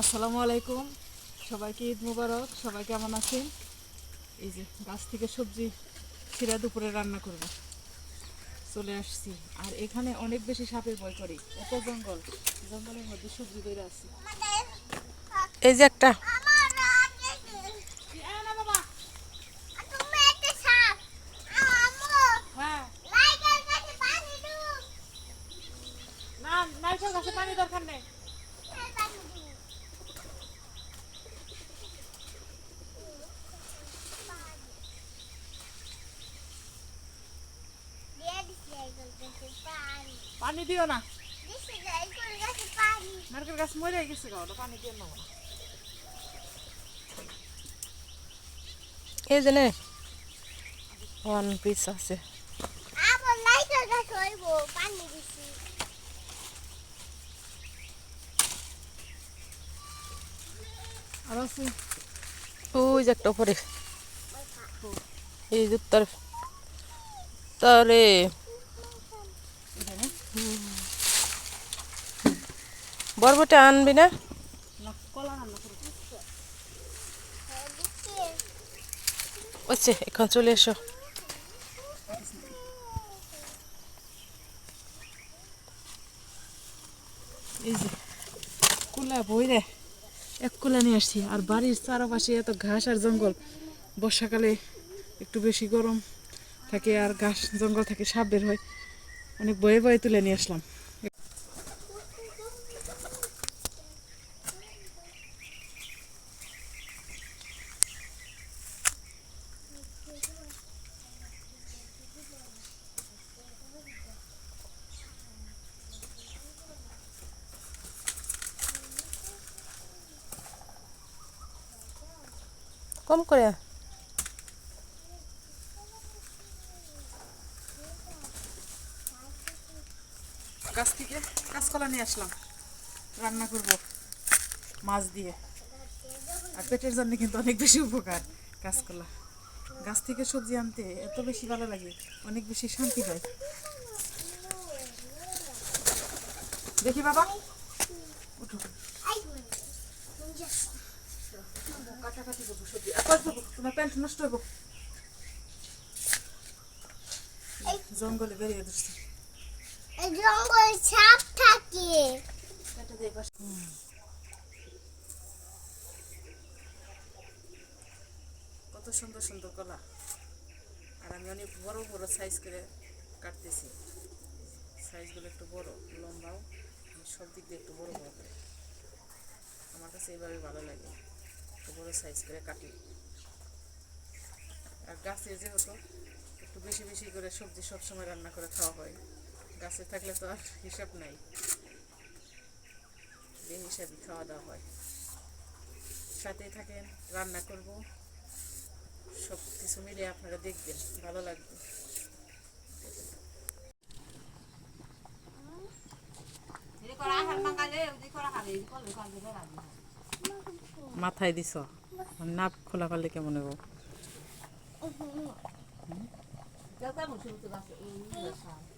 আসসালামু আলাইকুম। সবাইকে ঈদ মুবারক। সবাই কেমন আছেন? এই যে গাছ থেকে সবজি ছিঁড়া দুপুরে রান্না করব। চলে আসছি। আর এখানে অনেক বেশি সাপের ভয় করি। এত জঙ্গল। জঙ্গলের মধ্যে সবজি বেড়ে আসছি এই যে একটা নাইকেল গাছে পানি দরকার নেই। পানি দিও না। নারকেল গাছ মরে গেছে গা ওটা পানি নেব না এই যে ওয়ান পিস আছে। আর আছে ওই যে একটা উপরে। এই যে তার তারে। বরবটা আনবি না? করব। এখন চলে এসো। এই যে কুলা বই রে এক কোলা নিয়ে আসছি। আর বাড়ির চারপাশে এত ঘাস আর জঙ্গল। বর্ষাকালে একটু বেশি গরম থাকে আর ঘাস জঙ্গল থাকে সাপ বের হয়। অনেক বয়ে বয়ে তুলে নিয়ে আসলাম। কম করে। গাছ থেকে কাঁচকলা নিয়ে আসলাম। রান্না করব মাছ দিয়ে। আর পেটের জন্য কিন্তু অনেক বেশি উপকার কাঁচকলা গাছ থেকে সবজি আনতে এত বেশি ভালো লাগে, অনেক বেশি শান্তি পায় দেখি বাবা। উঠো। প্যান্ট নষ্ট জঙ্গলে কত সুন্দর সুন্দর কলা আর আমি অনেক বড় বড় সাইজ করে কাটতেছি সাইজগুলো একটু বড় লম্বাও সব দিক দিয়ে একটু বড় বড় করে আমার কাছে এইভাবে ভালো লাগে। বড় সাইজ করে কাটি। আর গাছে যেহেতু একটু বেশি বেশি করে সবজি সবসময় রান্না করে খাওয়া হয়, গাছে থাকলে তো আর হিসাব নাই। যে হিসাবে খাওয়া দাওয়া হয়। সাথেই থাকেন, রান্না করব। সব কিছু মিলে আপনারা দেখবেন, ভালো লাগবে। মাথায় দিছ? নাপ খোলা পারলে কেমন হব সাপই